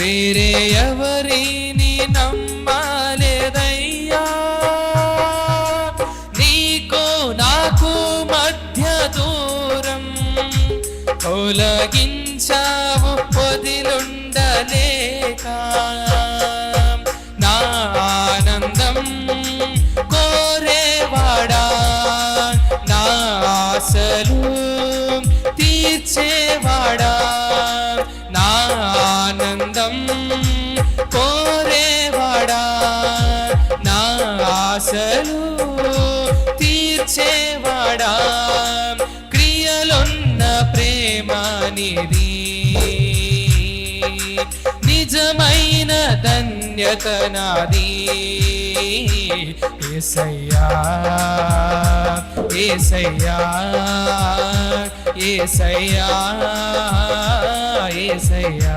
వేరే ఎవరిని నమ్మాలేదయ్యా. నీకో నాకు మధ్య దూరం తొలగించావు పొదిలుండలేక నా ఆనందం కోరేవాడా? నా ఆశలు ఆనందం కోరేవాడా? నా ఆశలు తీర్చేవాడా? క్రియలున్న ప్రేమానిది నిజమైన ధన్యత నాది. ఏసయ్యా ఏసయ్యా ఏసయ్యా ఏసయ్యా.